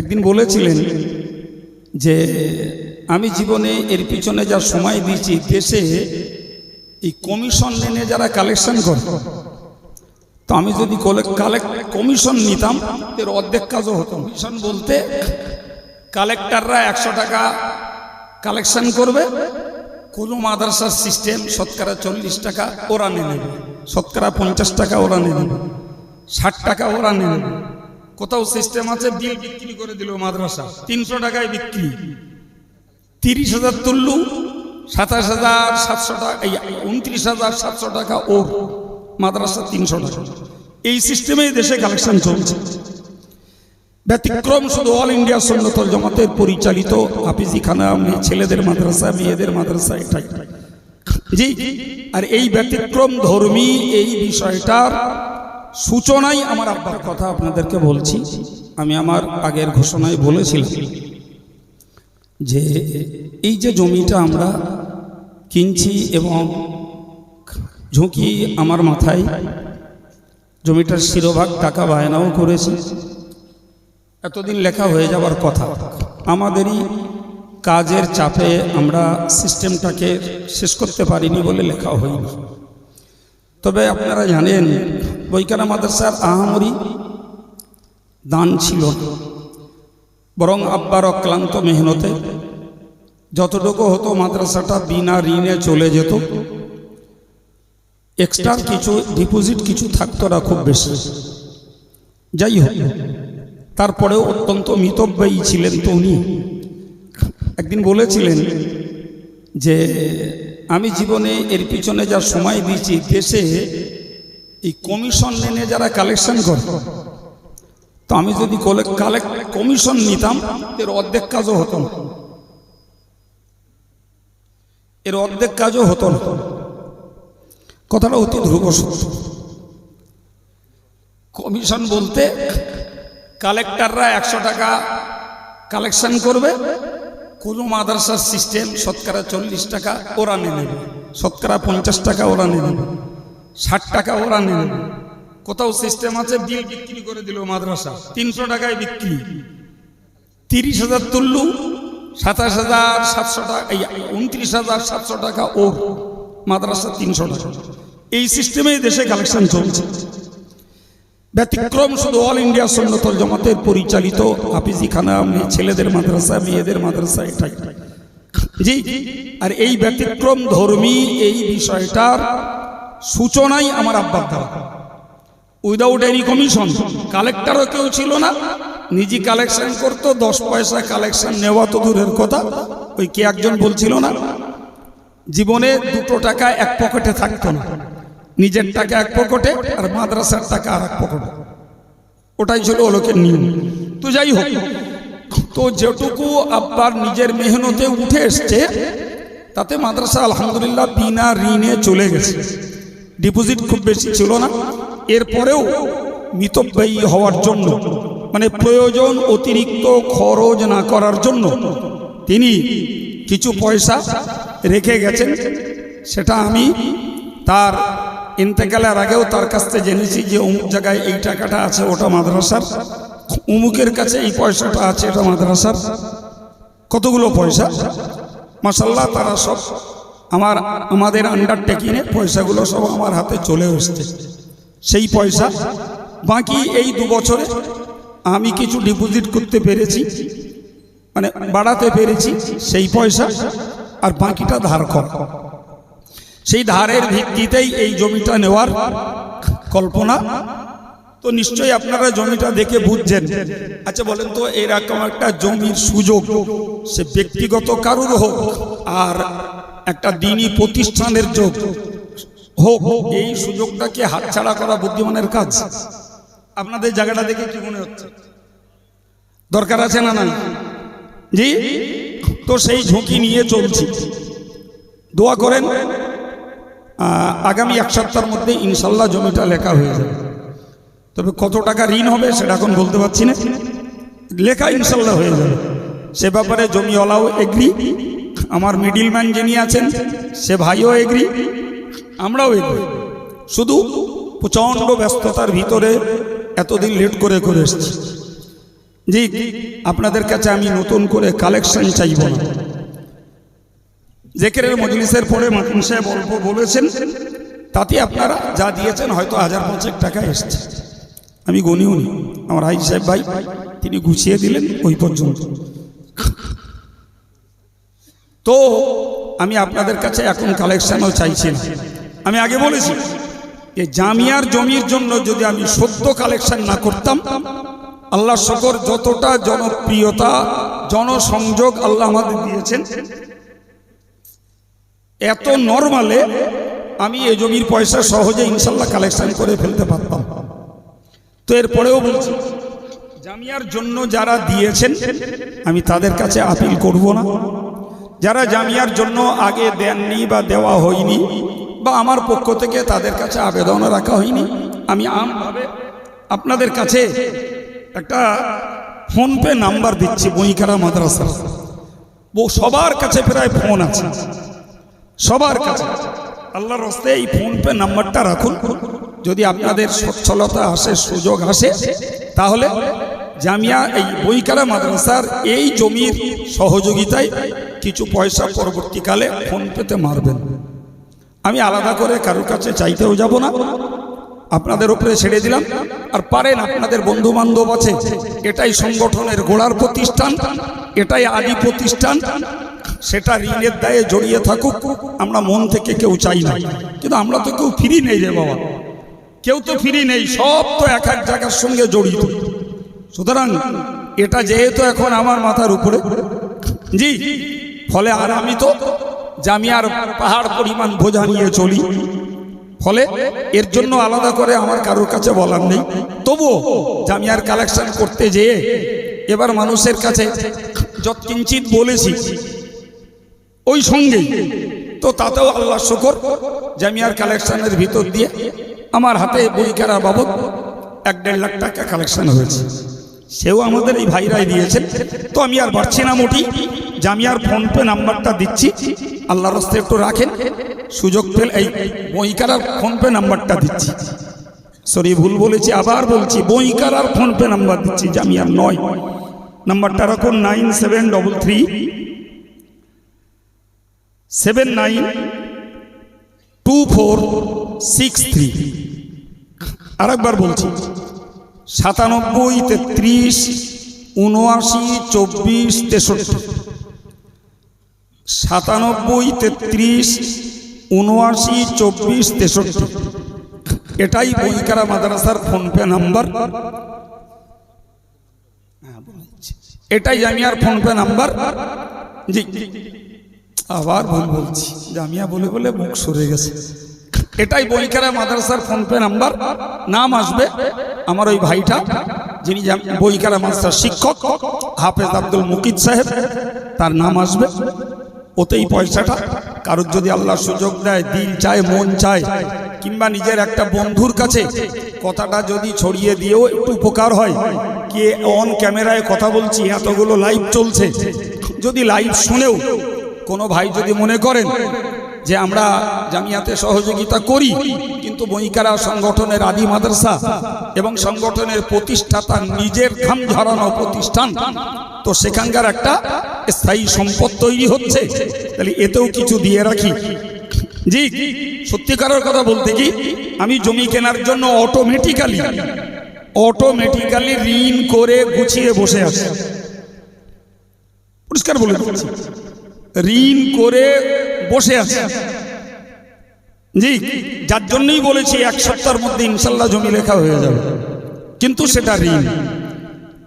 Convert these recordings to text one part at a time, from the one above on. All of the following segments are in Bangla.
একদিন বলেছিলেন যে, আমি জীবনে এর পিছনে যা সময় দিয়েছি, দেশে এই কমিশন নিয়ে যারা কালেকশন করে, তো আমি যদি কালেক্ট, কমিশন নিতাম, এর অর্ধেক কাজও হতো। কমিশন বলতে কালেক্টররা একশো টাকা কালেকশন করবে, কোনো মাদ্রাসার সিস্টেম শতকরা চল্লিশ টাকা ওরা নেবে, শতকরা পঞ্চাশ টাকা ওরা নেবে, ষাট টাকা ওরা নেবে। কোথাও সিস্টেম আছে বিল বিক্রি করে দিল মাদ্রাসা। তিনশো টাকায় বিক্রি। তিরিশ হাজার তুললু, সাতাশ হাজার সাতশো টাকা উনত্রিশ হাজার সাতশো টাকা ও মাদ্রাসা তিনশো টাকা। এই সিস্টেমেই দেশে কালেকশন চলছে। ব্যতিক্রম শুধু অল ইন্ডিয়া সন্ন্যতল জমাতের পরিচালিত। হাফিজি খানা ছেলেদের মাদ্রাসা, মেয়েদের মাদ্রাসা, এটাই। জি। আর এই ব্যতিক্রম ধর্মী এই বিষয়টার সূচনাই আমার আব্বার কথা আপনাদেরকে বলছি। আমি আমার আগের ঘোষণায় বলেছিলাম যে এই যে জমিটা আমরা কিনছি এবং ঝুঁকি আমার মাথায়, জমিটার শিরোভাগ টাকা বায়নাও করেছি। এতদিন লেখা হয়ে যাওয়ার কথা, আমাদেরই কাজের চাপে আমরা সিস্টেমটাকে শেষ করতে পারিনি বলে লেখা হয়নি। তবে আপনারা জানেন বৈকানা মাদ্রাসার আহামরি দান ছিল। বরং আব্বার অক্লান্ত মেহনতে যতটুকু হতো মাদ্রাসাটা বিনা ঋণে চলে যেত। এক্সট্রা কিছু ডিপোজিট কিছু থাকতো না খুব বেশি। যাই হোক, তারপরেও অত্যন্ত মিতব্যয়ী ছিলেন তো উনি। একদিন বলেছিলেন যে আমি জীবনে এর পিছনে যা সময় দিয়েছি, দেশে এই কমিশন নিয়ে যারা কালেকশন করে, তো আমি যদি কমিশন নিতাম, এর অর্ধেক কাজও হতো না। এর অর্ধেক কাজও হতো না। কথাটা অতি ধ্রুব কমিশন বলতে কালেক্টররা একশো টাকা কালেকশন করবে কোনো মাদ্রাসার সিস্টেম শতকরা চল্লিশ টাকা ওরা নিয়ে নেবে, শতকরা পঞ্চাশ টাকা ওরা নিয়ে নেবে, ষাট টাকা ওরা নিয়ে নেবে। কোথাও সিস্টেম আছে, বিল বিক্রি করে দিল মাদ্রাসা, তিনশো টাকায় বিক্রি। তিরিশ হাজার তুললু, সাতাশ হাজার সাতশো টাকা উনত্রিশ হাজার সাতশো টাকা ও মাদ্রাসা তিনশো টাকা। এই সিস্টেমেই দেশে কালেকশন চলছে। ব্যতিক্রম শুধু অল ইন্ডিয়া সন্ন্যতল জমাতের পরিচালিত হাফিজি খানা ছেলেদের মাদ্রাসা, মেয়েদের মাদ্রাসা এটাই। জি, আর এই ব্যতিক্রম ধর্মী এই বিষয়টার সূচনাই আমার আব্বার দ্বারা। উইদাউট এনি কমিশন কালেক্টারও কেউ ছিল না, নিজে কালেকশন করতো, দশ পয়সা কালেকশন নেওয়া তো দূরের কথা, ওই কে একজন বলছিল না, জীবনে দুটো টাকা এক পকেটে থাকতো না। নিজের টাকা এক পকেটে আর মাদ্রাসার টাকা আর এক পকেটে। ওটাই ছিল লোকের নিয়ম। তো যাই হোক, তো যেটুকু আব্বার নিজের মেহনতে উঠে এসছে, তাতে মাদ্রাসা আলহামদুলিল্লাহ বিনা ঋণে চলে গেছে। ডিপোজিট খুব বেশি ছিল না। এরপরেও মিতব্যয়ী হওয়ার জন্য মানে প্রয়োজন অতিরিক্ত খরচ না করার জন্য তিনি কিছু পয়সা রেখে গেছেন। সেটা আমি তার ইন্তেকালের আগেও তার কাছ থেকে জেনেছি যে অমুক জায়গায় এই টাকাটা আছে, ওটা মাদ্রাসার। অমুকের কাছে এই পয়সাটা আছে, এটা মাদ্রাসার। কতগুলো পয়সা? মাসাল্লাহ তারা সব আমার, আমাদের আন্ডার টেকিনে পয়সাগুলো সব আমার হাতে চলে এসছে। সেই পয়সা বাকি এই দু বছরে আমি কিছু ডিপোজিট করতে পেরেছি মানে বাড়াতে পেরেছি সেই পয়সা, আর বাকিটা ধার করা। সেই ধারের ভিত্তিতেই এই জমিটা নেওয়ার কল্পনা। তো নিশ্চয়ই আপনারা জমিটা দেখে বুঝছেন। আচ্ছা বলেন তো, এরকম একটা জমির সুযোগ, সে ব্যক্তিগত কারুর হোক, আর একটা দিনই প্রতিষ্ঠানের যোগ হোক, এই সুযোগটাকে হাতছাড়া করা বুদ্ধিমানের কাজ? আপনাদের জায়গাটা দেখে কি মনে হচ্ছে? দরকার আছে না না জি? তো সেই ঝুঁকি নিয়ে চলছি। দোয়া করেন। আগামী এক সপ্তাহের মধ্যে ইনশাল্লাহ জমিটা লেখা হয়ে যাবে। তবে কত টাকা ঋণ হবে সেটা এখন বলতে পারছি না। লেখা ইনশাল্লাহ হয়ে যাবে। সে ব্যাপারে জমিওয়ালাও এগ্রি আমার মিডিলম্যান যিনি আছেন, সে ভাইও এগ্রি আমরাও এগ্রি শুধু প্রচণ্ড ব্যস্ততার ভিতরে এতদিন লেট করে করে এসছি। জি, আপনাদের কাছে আমি নতুন করে কালেকশন চাইব না। জেকেরের মজলিসের পরে মাতিন সাহেব অল্প বলেছেন, তাতে আপনারা যা দিয়েছেন হয়তো হাজার পঞ্চাশ টাকা এসছে। আমি গনিও নি। আমার হাই সাহেব ভাই, তিনি গুছিয়ে দিলেন ওই পর্যন্ত। তো আমি আপনাদের কাছে এখন কালেকশনও চাইছি না। আমি আগে বলেছি যে জামিয়ার জমির জন্য যদি আমি সত্য কালেকশন না করতাম, আল্লাহ শকর যতটা জনপ্রিয়তা, জনসংযোগ আল্লাহ আমাদের দিয়েছেন এত নর্মালে আমি এই জমির পয়সা সহজে ইনশাল্লাহ কালেকশন করে ফেলতে পারতাম। তো এরপরেও বলছি, জামিয়ার জন্য যারা দিয়েছেন, আমি তাদের কাছে আপিল করব না। যারা জামিয়ার জন্য আগে দেননি বা দেওয়া হয়নি বা আমার পক্ষ থেকে তাদের কাছে আবেদন রাখা হয়নি, আমি আমভাবে আপনাদের কাছে একটা ফোনপে নাম্বার দিচ্ছি, বইকারা মাদ্রাসা ও সবার কাছে প্রায় ফোন আছে। সবার কাছে। আল্লাহর হস্তে এই ফোনপে নাম্বারটা রাখুন। যদি আপনাদের সচ্ছলতা আসে, সুযোগ আসে, তাহলে জামিয়া এই বইকালা মাদ্রাসার এই জমির সহযোগিতায় কিছু পয়সা পরবর্তীকালে ফোনপেতে মারবেন। আমি আলাদা করে কারোর কাছে চাইতেও যাব না। আপনাদের উপরে ছেড়ে দিলাম। আর পারেন, আপনাদের বন্ধু বান্ধব আছে। এটাই সংগঠনের গোড়ার প্রতিষ্ঠান, এটাই আদি প্রতিষ্ঠান। সেটা ঋণের দায়ে জড়িয়ে থাকুক, আমরা মন থেকে কেউ চাই না। কিন্তু আমরা তো কেউ ফ্রি নেই রে বাবা। কেউ তো ফ্রি নেই, সব তো এক এক জায়গার সঙ্গে জড়িত। সুতরাং এটা যেহেতু এখন আমার মাথার উপরে, জি, ফলে আর আমি তো জামিয়ার পাহাড় পরিমাণ বোঝা নিয়ে চলি। ফলে এর জন্য আলাদা করে আমার কারোর কাছে বলার নেই। তবুও জামিয়ার কালেকশন করতে যেয়ে এবার মানুষের কাছে যত কিঞ্চিত বলেছি ওই সঙ্গেই তো তাতেও আল্লাহ শুকর, জামিয়ার কালেকশনের ভিতর দিয়ে আমার হাতে বই কেনা বাবদ এক দেড় লাখ টাকা কালেকশন হয়েছে। সেও আমাদের এই ভাইরাই দিয়েছেন। তো আমি আর বাড়ছি না মোটি। জামিয়ার ফোনপে নাম্বারটা দিচ্ছি। আল্লাহর রাস্তে একটু রাখেন। সুযোগ পেল এই বইকারার ফোনপে নাম্বারটা দিচ্ছি। সরি, ভুল বলেছি, আবার বলছি বইকারার ফোনপে নাম্বার দিচ্ছি, জামিয়ার নয়। নাম্বারটা রাখুন nine seven double three seven nine two four six three আরেকবার বলছি সাতানব্বই তেত্রিশ উনআশি চব্বিশ তেষট্টি। সাতানব্বই তেত্রিশ উনআশি চব্বিশ তেষট্টি। এটাই বইকারা মাদ্রাসার ফোনপে নাম্বার। এটাই জামিয়ার ফোনপে নাম্বার। জি। আবার ভুল বলছি। জামিয়া বলে বলে মুখ সরে গেছে। এটাই বইকারা মাদ্রাসার ফোনপে নাম্বার নাম আসবে আমার ওই ভাইটা, যিনি বইকারা মাদ্রাসার শিক্ষক, হাফেজ আব্দুল মুকিদ সাহেব। তার নাম আসবে। ওতেই পয়সাটা। কারোর যদি আল্লাহ সুযোগ দেয়, দিল চায়, মন চায়, কিংবা নিজের একটা বন্ধুর কাছে কথাটা যদি ছড়িয়ে দিয়েও একটু উপকার হয়, কে অন ক্যামেরায় কথা বলছি, এতগুলো লাইভ চলছে। যদি লাইভ শুনেও কোনো ভাই যদি মনে করেন যে আমরা জামিয়াতে সহযোগিতা করি, কিন্তু বইকারা সংগঠনের আদি মাদ্রাসা এবং সংগঠনের প্রতিষ্ঠাতা নিজের ঘাম ঝরানো প্রতিষ্ঠান, তো সেখানকার একটা স্থায়ী সম্পদ তৈরি হচ্ছে। তাহলে এতেও কিছু দিয়ে রাখি। জি, সত্যিকারের কথা বলতে কি, আমি জমি কেনার জন্য অটোমেটিক্যালি অটোমেটিক্যালি ঋণ করে গুছিয়ে বসে আছি। পরিষ্কার বলে দিচ্ছি। ঋণ করে বসে আছে। জি যার জন্যই বলেছি এক সপ্তাহের মধ্যে ইনশাল্লাহ জমি লেখা হয়ে যাবে। কিন্তু সেটা ঋণ।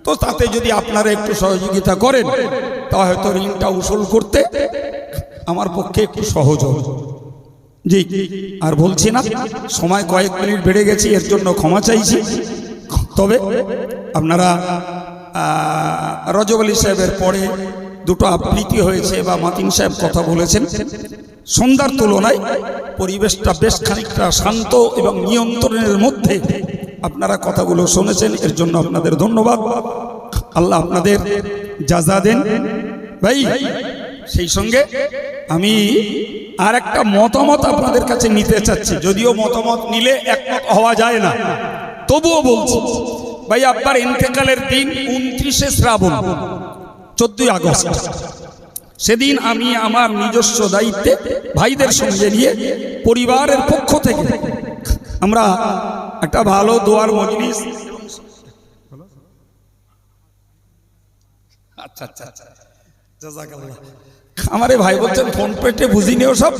তো তাতে যদি আপনারা একটু সহযোগিতা করেন তা হয়তো ঋণটা উসুল করতে আমার পক্ষে একটু সহজ হবে। জি আর বলছি না সময় কয়েক মিনিট বেড়ে গেছি এর জন্য ক্ষমা চাইছি। তবে আপনারা আহ, রজব আলী সাহেবের পরে দুটো আবৃত্তি হয়েছে বা মাতিন সাহেব কথা বলেছেন। সন্ধ্যার তুলনায় পরিবেশটা বেশ খানিকটা শান্ত এবং নিয়ন্ত্রণের মধ্যে আপনারা কথাগুলো শুনেছেন, এর জন্য আপনাদের ধন্যবাদ। আল্লাহ আপনাদের যাজা দেন। ভাই, সেই সঙ্গে আমি আর একটা মতামত আপনাদের কাছে নিতে চাচ্ছি। যদিও মতামত নিলে একমত হওয়া যায় না, তবুও বলছি, ভাই, আপনার ইন্তেকালের দিন উনত্রিশে শ্রাবণ চোদ্দই আগস্ট। সেদিন আমি আমার নিজস্ব দায়িত্বে ভাইদের সঙ্গে নিয়ে পরিবারের পক্ষ থেকে আমরা একটা ভালো দোয়ার মজলিস আচ্ছা আচ্ছা আচ্ছা। আমার ভাই বলছেন, ফোন পেটে বুঝি নিও সব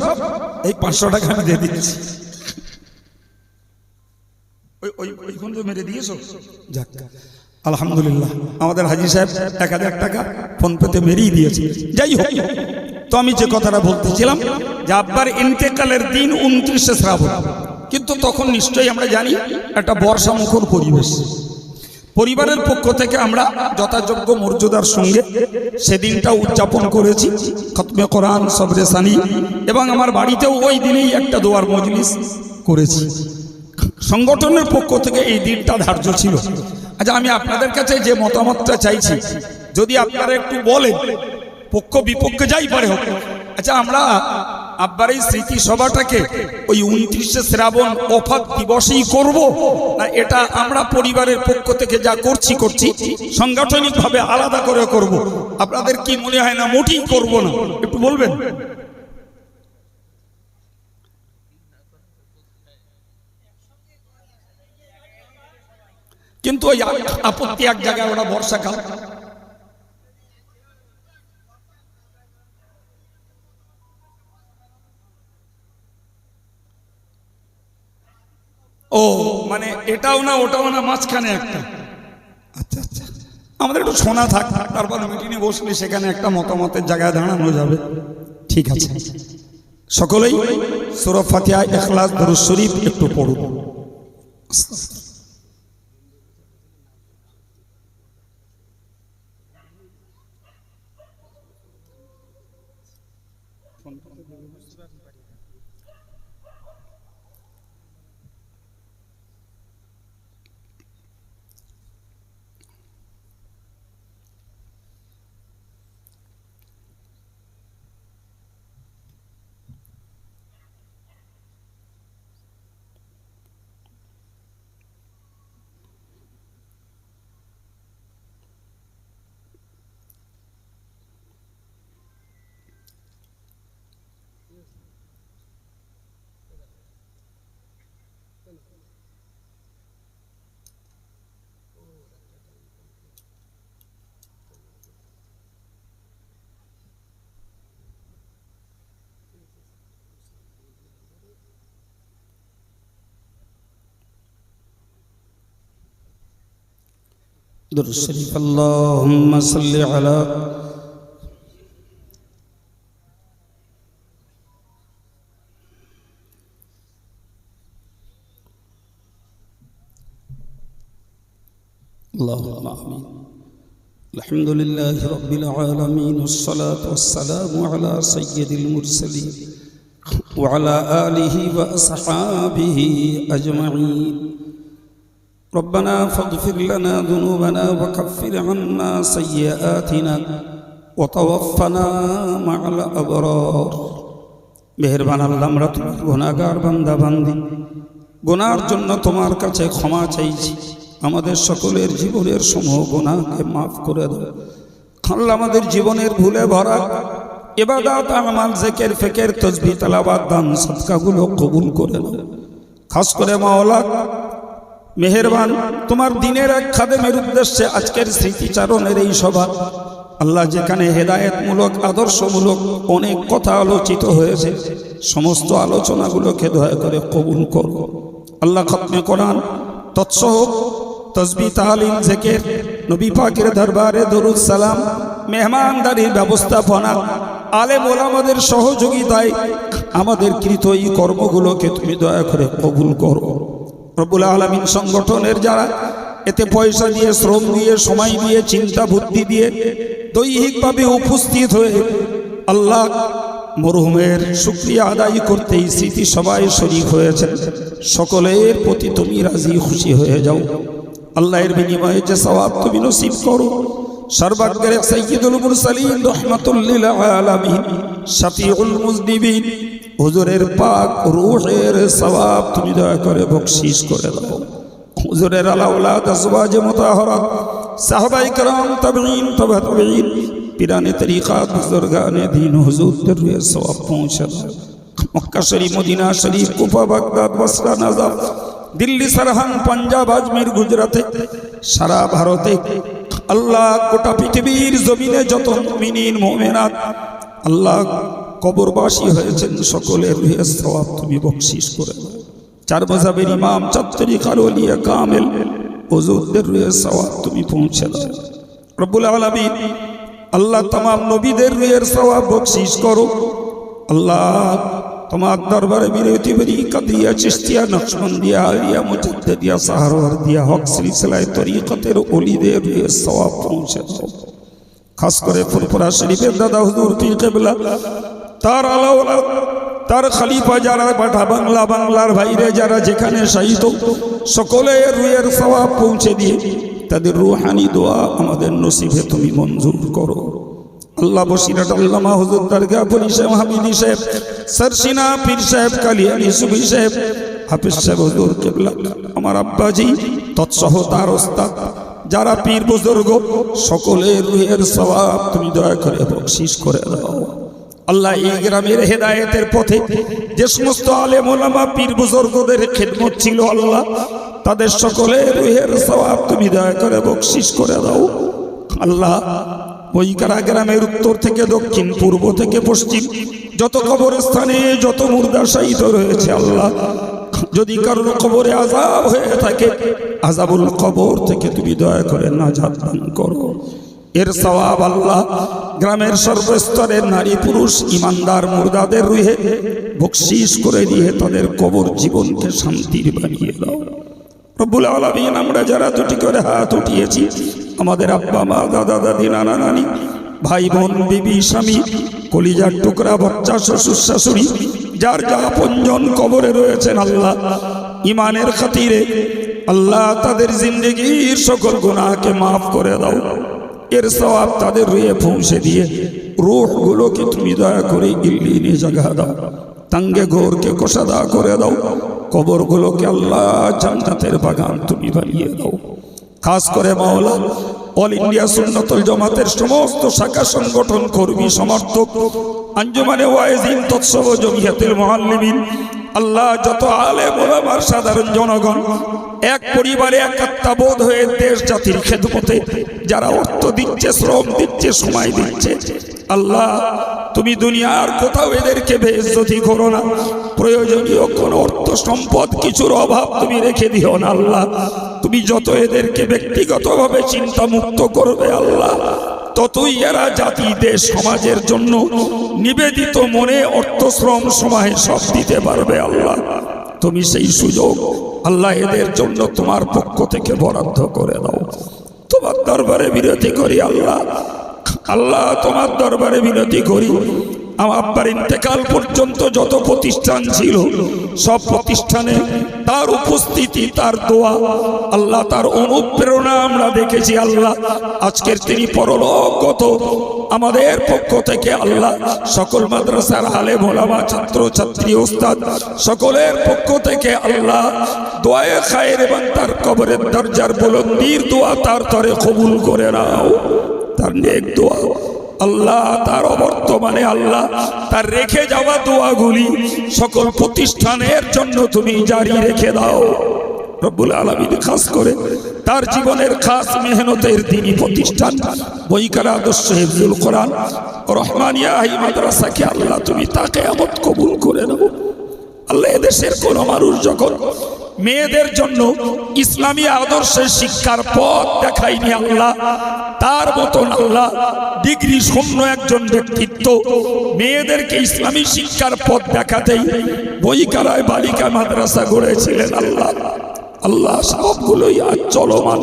এই পাঁচশো টাকা আমি দিয়ে দিচ্ছি। ওই ওই ওই ফোন তো মেরে দিয়েছ? যাক। আলহামদুলিল্লাহ। আমাদের হাজি সাহেব এক হাজার টাকা ফোন পেতে মেরেই দিয়েছে। যাই হোক, তো আমি যে কথাটা বলতেছিলাম, যে আব্বার ইন্তেকালের দিন উনত্রিশে শ্রাবণ। কিন্তু তখন নিশ্চয়ই আমরা জানি একটা বর্ষামুখর পরিবেশ। পরিবারের পক্ষ থেকে আমরা যথাযোগ্য মর্যাদার সঙ্গে সেদিনটা উদযাপন করেছি, খতমে কোরআন, সবরে সানি, এবং আমার বাড়িতেও ওই দিনেই একটা দোয়ার মজলিস করেছি। সংগঠনের পক্ষ থেকে এই দিনটা ধার্য ছিল। আচ্ছা আমি আপনাদের কাছে যে মতামতটা চাইছি, যদি আপনারা একটু বলেন, পক্ষ বিপক্ষে যাই পারে হোক। আচ্ছা আমরা আব্বার এই স্মৃতি সভাটাকে ওই উনত্রিশে শ্রাবণ অফাত দিবসেই করব, না এটা আমরা পরিবারের পক্ষ থেকে যা করছি করছি, সাংগঠনিকভাবে আলাদা করে করব? আপনাদের কি মনে হয় না মোটেই করব না? একটু বলবেন? কিন্তু ওই আপত্তি এক জায়গায় ওরা বর্ষাকাল ও মানে এটাও না ওটাও না মাঝখানে একটা। আচ্ছা আচ্ছা। আমাদের একটু শোনা থাক তারপর মিটিংয়ে বসলে সেখানে একটা মতামতের জায়গায় দাঁড়ানো যাবে। ঠিক আছে। সকলেই সুরফ ফাতিহা এখলাস দরুদ শরীফ একটু পড়ুন। الشريف اللهم صل على اللهم آمين. الحمد لله رب العالمين والصلاة والسلام على سيد المرسلين وعلى آله وأصحابه أجمعين. ربنا فاغفر لنا ذنوبنا وكفر عنا سيئاتنا وتوفنا مع الأبرار মেহরবান আল্লাহ আমরা তোমার গুণাগার বান্দা বান্দি গুনার জন্য তোমার কাছে ক্ষমা চাইছি আমাদের সকলের জীবনের সমূহ গুণাকে মাফ করে দাও আল্লাহ আমাদের জীবনের ভুলে ভরা এবাদাত আমাল জেকের ফেকের তসবি তালাবাদ দান সৎকাগুলো কবুল করে নাও খাস করে মাওলা মেহেরবান, তোমার দিনের এক খাদেমের উদ্দেশ্যে আজকের স্মৃতিচারণের এই সভা। আল্লাহ যেখানে হেদায়েতমূলক, আদর্শমূলক অনেক কথা আলোচিত হয়েছে, সমস্ত আলোচনাগুলোকে দয়া করে কবুল করো। আল্লাহ খতমে কোরআন, তৎসহ তসবি তাহালিল জেকের, নবী পাকের দরবারে দরুদ সালাম, মেহমানদারির ব্যবস্থাপনা, আলেম ওলামাদের সহযোগিতায় আমাদের কৃত এই কর্মগুলোকে তুমি দয়া করে কবুল করো। রবুল আলমিন সংগঠনের যারা এতে পয়সা দিয়ে, শ্রম দিয়ে, সময় দিয়ে, চিন্তা বুদ্ধি দিয়ে দৈহিকভাবে উপস্থিত হয়ে আল্লাহ মরহুমের শুক্রিয়া আদায় করতে এই স্মৃতি সবাই শরিক হয়েছেন। সকলের প্রতি তুমি রাজি, খুশি হয়ে যাও। আল্লাহর বিনিময়ে যে সওয়াব তুমি নসিব করো। সর্বাগ্রে সৈয়দুল মুরসালিন রহমাতুল্লিল আলামিন, শাফিউল মুজনিবিন হুজুরের পাক রুহের সবাব তুমি দয়া করে বকশিস করে দাও। হুজুরের আলাউলা তাজবাজ সাহবাই কালাম তবঈন, তবে তবঈন, পিরানে তরিকা বুজুর্গানে দিন হুজুরদের রুহে সবাব পৌঁছে Mecca Sharif, Medina Sharif, Kufa, Baghdad, Basra Najaf Delhi, Sarahan, Punjab, Ajmer, গুজরাতে, সারা ভারতে আল্লাহ গোটা পৃথিবীর জমিনে যত মিনীর মোমেনাত, আল্লাহ কবরবাসী হয়েছেন সকলের রুহের সবাব তুমি বকশিস করে চার মজাবের ইমাম চাত্তরি কারলিয়া কামেল। ওজুদের রুহে সবাব তুমি পৌঁছে দাও। রব্বুল আল্লাহ তোমার নবীদের রুহের সবাব বকশিস করো। আল্লাহ তোমার দরবারে বিরতি বেরি কাদিয়া চিস্তিয়া দিয়া আলিয়া মুজাদ্দিয়া সাহার দিয়া হক সিলসিলায় তরিকতের অলিদের রুহের সবাব পৌঁছে দাও। খাস করে ফুলপুরা শরীফের দাদা হুজুর তুই কেবলা। তার আলাওলা তার খালিফা যারা পাঠা বাংলা, বাংলার ভাইরে যারা যেখানে শাহিত সকলে রুয়ের সওয়াব পৌঁছে দিয়ে তাদের রুহানি দোয়া আমাদের নসিবে তুমি মঞ্জুর করো। আল্লাহ বসিরাট আল্লামা হুজুর দরগা বলি সাহেব, হামিদি সাহেব, সরসিনা পীর সাহেব কালিয়ানি সুবি সাহেব, হাফিজ সাহেব হুজুর কেবলা, আমার আব্বাজি, তৎসহ তার ওস্তাদ যারা পীর বুজুর্গ সকলের রুহের সওয়াব তুমি দয়া করে বকশিস করে দাও। আল্লাহ এই গ্রামের হেদায়েতের পথে যে সমস্ত আলেম ওলামা, পীর বুজুর্গদের খেদমত ছিল আল্লাহ, তাদের সকলের রুহের সওয়াব তুমি দয়া করে বকশিস করে দাও। আল্লাহ বইকারা গ্রামের উত্তর থেকে দক্ষিণ, পূর্ব থেকে পশ্চিম, যত কবরস্থানে যত মুর্দা রয়েছে আল্লাহ, যদি কারোর কবরে আজাব হয়ে থাকে আজাবুল কবর থেকে তুমি দয়া করে নাজাত দান করো। এর সওয়াব আল্লাহ। গ্রামের সর্বস্তরের নারী পুরুষ, ইমানদার মুর্দাদের রুহে বকশিস করে দিয়ে তাদের কবর জীবনকে শান্তির বানিয়ে দাও। রব্বুল আলামিন, আমরা যারা দুটি করে হাত উঠিয়েছি, আমাদের আব্বা, মা, দাদা, দাদি, নানা, নানি, ভাই, বোন, বিবি, স্বামী, কলিজার টুকরা, বাচ্চা, শ্বশুর, শাশুড়ি, যার যা আপনজন কবরে রয়েছেন আল্লাহ, ইমানের খাতিরে আল্লাহ তাদের জিন্দগির সকল গুনাহকে মাফ করে দাও। এর সওয়াব তাদের রুয়ে পৌঁছে দিয়ে রূহগুলোকে তুমি দয়া করে ইল্লিনে জাগা দাও তাঙ্গে ঘোরকে কোষাদা করে দাও, কবরগুলোকে আল্লাহ জান্নাতের বাগান তুমি বানিয়ে দাও। খাস করে মাওলা, অল ইন্ডিয়া সুন্নতুল জামাতের সমস্ত শাখা সংগঠন কর্মী, সমর্থক, আঞ্জুমানে ওয়াইজিন তৎসব জমিয়াতের মুআল্লিমিন আল্লাহ যত আলে ওলামার সাধারণ জনগণ, এক পরিবারে একাত্মাবোধ হয়ে দেশ জাতির খেদমতে যারা অর্থ দিচ্ছে, শ্রম দিচ্ছে, সময় দিচ্ছে, আল্লাহ, তুমি দুনিয়ার কোথাও এদেরকে বেজ্জতি করো না। প্রয়োজনীয় কোন অর্থ সম্পদ কিছুর অভাব তুমি রেখে দিও না, আল্লাহ। তুমি যত এদেরকে ব্যক্তিগতভাবে চিন্তা মুক্ত করবে, আল্লাহ ততই এরা জাতি দেশ সমাজের জন্য নিবেদিত মনে অর্থ শ্রম সময় সব দিতে পারবে আল্লাহ। তুমি সেই সুযোগ আল্লাহ এদের জন্য তোমার পক্ষ থেকে বরাদ্দ করে দাও। তোমার দরবারে বিরতি করি আল্লাহ। আল্লাহ, তোমার দরবারে বিনতি করি। আমার আব্বার ইন্তেকাল পর্যন্ত যত প্রতিষ্ঠান ছিল, সব প্রতিষ্ঠানে তার উপস্থিতি, তার দোয়া, আল্লাহ তার অনুপ্রেরণা আমরা দেখেছি, আল্লাহ। আজকের তিনি পরলোকগত আমাদের পক্ষ থেকে আল্লাহ, সকল মাদ্রাসার আলে মোলামা ছাত্র, ছাত্রী, ওস্তাদ, সকলের পক্ষ থেকে আল্লাহ দোয়ায় খায়ের এবং তার কবরের দরজার বুলন্দির দোয়া তার তরে কবুল করে নাও। তার নেক দোয়া। আল্লাহ, তার অবর্তমানে আল্লাহ, তার রেখে যাওয়া দোয়াগুলি সকল প্রতিষ্ঠানের জন্য তুমি জারি রেখে দাও। রব্বুল আলমিন খাস করে তার জীবনের খাস মেহনতের দিনই প্রতিষ্ঠান। বইকারা আদর্শ হেফজুল কোরআন, রহমানিয়া মাদ্রাসাকে আল্লাহ তুমি তাকে আমত কবুল করে নাও আল্লাহ এদেশের কোন মানুষ যখন মেয়েদের জন্য ইসলামী আদর্শের শিক্ষার পথ দেখায়নি আল্লাহ। তার মতন আল্লাহ ডিগ্রি শূন্য একজন ব্যক্তিত্ব। মেয়েদেরকে ইসলামী শিক্ষার পথ দেখাতেই বইকারায় বালিকা মাদ্রাসা গড়েছিলেন আল্লাহ। আল্লাহ সবগুলোই আর চলমান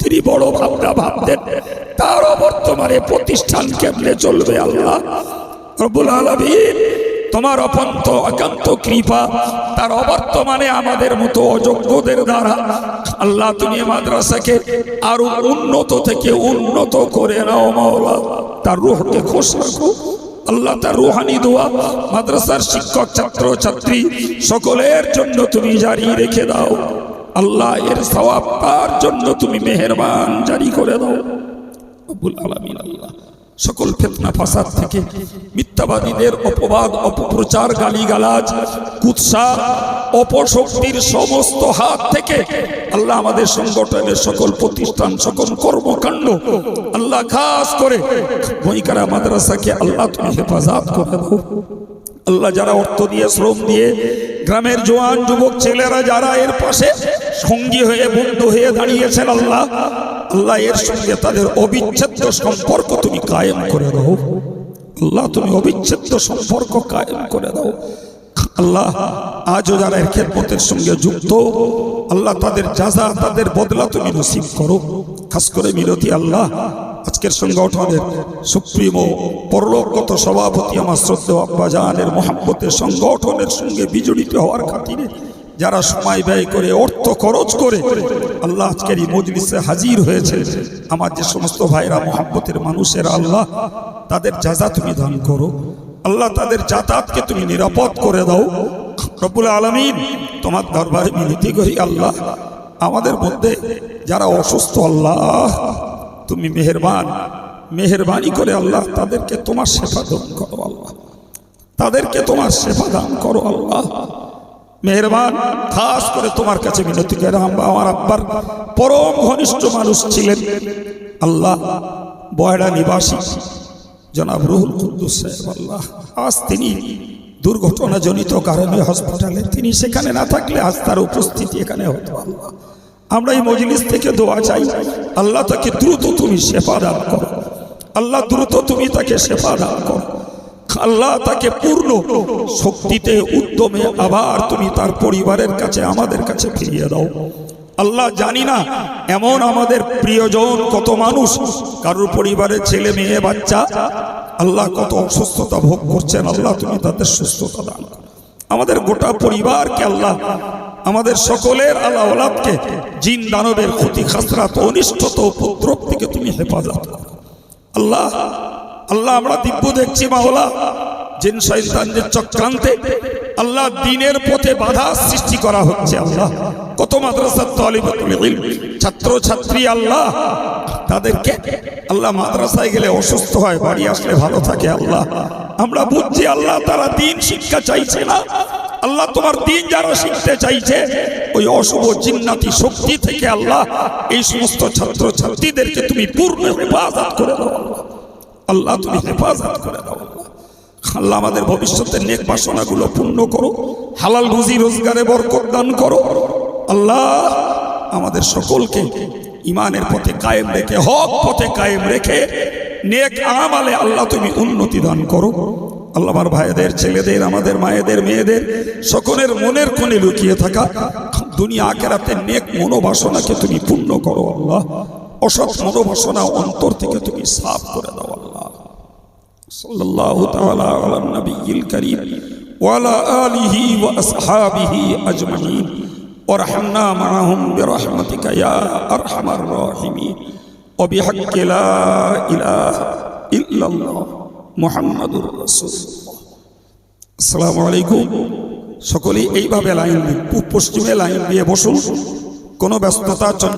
তিনি বড় ভাবনা ভাবতেন, তারও বর্তমানে প্রতিষ্ঠান কেমনে চলবে আল্লাহ? রব্বুল আলমিন তোমার অপন্ত একান্ত কৃপা, তার অবর্তমানে আমাদের মতো অযোগ্যদের দ্বারা আল্লাহ তুমি মাদ্রাসাকে আরও উন্নত থেকে উন্নত করে নাও, মাওলা। তার রুহকে খোশ রাখো। আল্লাহ তার রুহানি দোয়া মাদ্রাসার শিক্ষক, ছাত্র, ছাত্রী সকলের জন্য তুমি জারি রেখে দাও। আল্লাহ এর সওয়াব তার জন্য তুমি মেহেরবান জারি করে দাও। আলামিন, আল্লাহ। সকল ফেতনা ফাসাদ থেকে, মিথ্যাবাদীদের অপবাদ, অপপ্রচার, গালিগালাজ, কুৎসা, অপশক্তির সমস্ত হাত থেকে আল্লাহ আমাদের সংগঠনের সকল প্রতিষ্ঠান, সকল কর্মকাণ্ড আল্লাহ খাস করে। বইকারা মাদ্রাসাকে আল্লাহ তুমি হেফাজত করে দাও। আল্লাহ যারা অর্থ দিয়ে, শ্রম দিয়ে, গ্রামের জোয়ান, যুবক, ছেলেরা যারা এর পাশে সঙ্গী হয়ে, বন্ধু হয়ে দাঁড়িয়েছেন আল্লাহ আল্লাহ এর সঙ্গে তাদের অবিচ্ছেদ্য সম্পর্ক তুমি কায়েম করে দাও। আল্লাহ, তুমি অবিচ্ছেদ্য সম্পর্ক কায়েম করে দাও। আল্লাহ, আজও যারা এর খেদমতের সঙ্গে যুক্ত, আল্লাহ তাদের যাজা তাদের বদলা তুমি নসিব করো। খাস করে মিনতি আল্লাহ, আজকের সংগঠনের সুপ্রিম পরলোকগত সভাপতি আমার শ্রদ্ধেয় আব্বাজানের মোহাম্মতের সংগঠনের সঙ্গে বিজড়িত হওয়ার খাতিরে যারা সময় ব্যয় করে, অর্থ খরচ করে আল্লাহ আজকের এই মজলিসে হাজির হয়েছে। আমার যে সমস্ত ভাইরা মোহাম্মতের মানুষের আল্লাহ, তাদের যাজা তুমি দান করো। আল্লাহ তাদের যাতায়াতকে তুমি নিরাপদ করে দাও। রব্বুল আলমিন, তোমার দরবারে মিনতি করি আল্লাহ। আমাদের মধ্যে যারা অসুস্থ, আল্লাহ, তুমি মেহেরবান। মেহেরবানি করে আল্লাহ, তাদেরকে তোমার সেবা দান করো আল্লাহ। তাদেরকে তোমার সেবা দান করো আল্লাহ। মেহরবান, খাস করে তোমার কাছে মিনতি করে আমরা আব্বার পরম ঘনিষ্ঠ মানুষ ছিলেন আল্লাহ বয়ডা নিবাসী, জনাব রুহুল কুদ্দুস সাহেব আল্লাহ। আজ তিনি দুর্ঘটনাজনিত কারণে হসপিটালে, তিনি সেখানে না থাকলে আজ তার উপস্থিতি এখানে হতো আল্লাহ। আমরা এই মজলিস থেকে দোয়া চাই, আল্লাহ তাকে দ্রুত তুমি শেফা দান করো। আল্লাহ দ্রুত তুমি তাকে শেফা দান করো। আল্লাহ তাকে পূর্ণ শক্তিতে, উদ্যমে আবার তুমি তার পরিবারের কাছে, আমাদের কাছে ফিরিয়ে দাও। আল্লাহ জানি না এমন আমাদের প্রিয়জন কত মানুষ, কারোর পরিবারের ছেলে, মেয়ে, বাচ্চা। আল্লাহ কত অসুস্থতা ভোগ করছেন, আল্লাহ তুমি তাদের সুস্থতা দান আমাদের গোটা পরিবারকে আল্লাহ, আমাদের সকলের আল্লাহ ওলাদকে, জিন দানবের ক্ষতি, খাসরাত অনিষ্টত উপদ্রব থেকে তুমি হেফাজত আল্লাহ আল্লাহ আমরা দিব্য দেখছি মাওলা। জিন শয়তানদের চক্রান্তে আল্লাহ দিনের পথে বাধা সৃষ্টি করা হচ্ছে আল্লাহ। কত মাদ্রাসার তলিবাতুল ছাত্র, ছাত্রী আল্লাহ। তাদেরকে আল্লাহ মাদ্রাসায় গেলে অসুস্থ হয়, বাড়ি আসলে ভালো থাকে আল্লাহ। আমরা বুঝছি আল্লাহ তারা দিন শিক্ষা চাইছে না। আল্লাহ তোমার দিন যারা শিখতে চাইছে, ওই অশুভ জিন্নাতি শক্তি থেকে আল্লাহ এই সমস্ত ছাত্র ছাত্রীদেরকে তুমি পূর্ণ হেফাজত করে দাও। আল্লাহ তুমি হেফাজত করে দাও আল্লাহ। আল্লাহ আমাদের ভবিষ্যতের নেক বাসনাগুলো পূর্ণ করো, হালাল রুজি রোজগারে বরকত দান করো। আল্লাহ আমাদের সকলকে ইমানের পথে কায়েম রেখে, হক পথে কায়েম রেখে নেক আমালে আল্লাহ তুমি উন্নতি দান করো। আল্লাহ আমার ভাইদের, ছেলেদের, আমাদের মায়েদের, মেয়েদের সকলের মনের কোণে লুকিয়ে থাকা দুনিয়া আখেরাতে নেক মনোবাসনাকে তুমি পূর্ণ করো আল্লাহ। অসৎ মনোবাসনা অন্তর থেকে তুমি সাফ করে দাও আল্লাহ সাল্লাল্লাহু তাআলা আলা নবিয়িল কারীম ওয়ালা আলিহি ওয়া আসহাবিহি আজমাইন وارحمنا معهم برحمتك يا ارحم الراحمين وبحق لا اله الا الله محمد رسول الله আসসালামু আলাইকুম সকলেই এইভাবে লাইন দিন পূব পশ্চিমে লাইন দিয়ে বসুন কোনো ব্যস্ততা চল